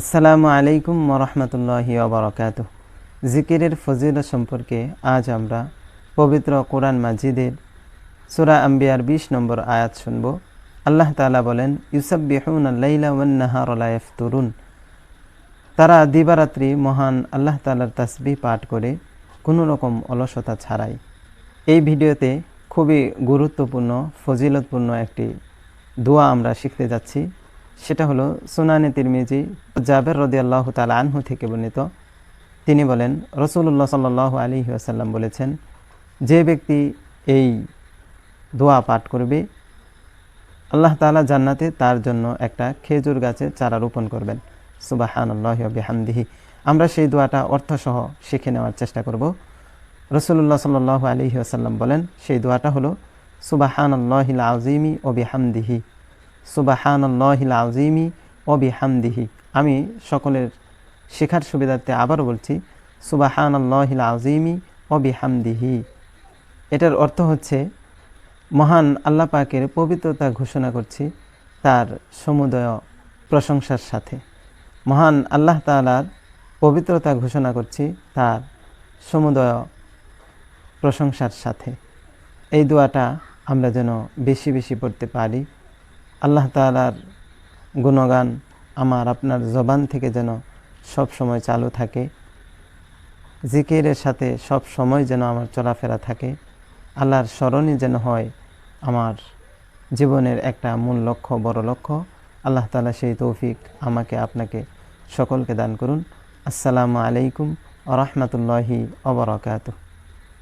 আসসালামু আলাইকুম মরহমতুল্লাহি ওবরাকাত জিকিরের ফজিলত সম্পর্কে আজ আমরা পবিত্র কোরআন মাজিদের সুরা আম্বিয়ার বিশ নম্বর আয়াত শুনব। আল্লাহ তালা বলেন, ইউসাব্বিহুন আল্লাইলা ওয়ান্নাহার তরুণ তারা দিবারাত্রি মহান আল্লাহ তালার তাসবিহ পাঠ করে কোনো রকম অলসতা ছাড়াই। এই ভিডিওতে খুবই গুরুত্বপূর্ণ, ফজিলতপূর্ণ একটি দোয়া আমরা শিখতে যাচ্ছি। সেটা হলো সুনানে তিরমিজি, জাবের রদি আল্লাহ তালা আনহু থেকে বর্ণিত। তিনি বলেন রসুল্লাহ সাল্লাহ আলী আসাল্লাম বলেছেন, যে ব্যক্তি এই দোয়া পাঠ করবে, আল্লাহ তালা জান্নাতে তার জন্য একটা খেজুর গাছে চারা রোপণ করবেন। সুবাহান আল্লাহ বিহামদিহি। আমরা সেই দোয়াটা অর্থসহ শিখে নেওয়ার চেষ্টা করব। রসুল্লাহ সাল্লাহ আলী আসাল্লাম বলেন, সেই দোয়াটা হলো সুবাহান আল্লাহিল আজিমি ও বিহামদিহি। সুবাহান আল্লাহিল আজিমি ও বিহামদিহি। আমি সকলের শেখার সুবিধার্থে আবারও বলছি সুবাহান আল্লাহিল আজিমি ও বিহামদিহি। এটার অর্থ হচ্ছে, মহান আল্লাহ পাকের পবিত্রতা ঘোষণা করছি তার সমুদয় প্রশংসার সাথে। মহান আল্লাহ তালার পবিত্রতা ঘোষণা করছি তার সমুদয় প্রশংসার সাথে। এই দোয়াটা আমরা যেন বেশি বেশি পড়তে পারি। আল্লাহ তালার গুণগান আমার আপনার জবান থেকে যেন সব সময় চালু থাকে। জিকিরের সাথে সব সময় যেন আমার চলাফেরা থাকে। আল্লাহর স্মরণই যেন হয় আমার জীবনের একটা মূল লক্ষ্য, বড় লক্ষ্য। আল্লাহ তালা সেই তৌফিক আমাকে, আপনাকে সকলকে দান করুন। আসসালামু আলাইকুম আ রহমতুল্লাহি অবরকাত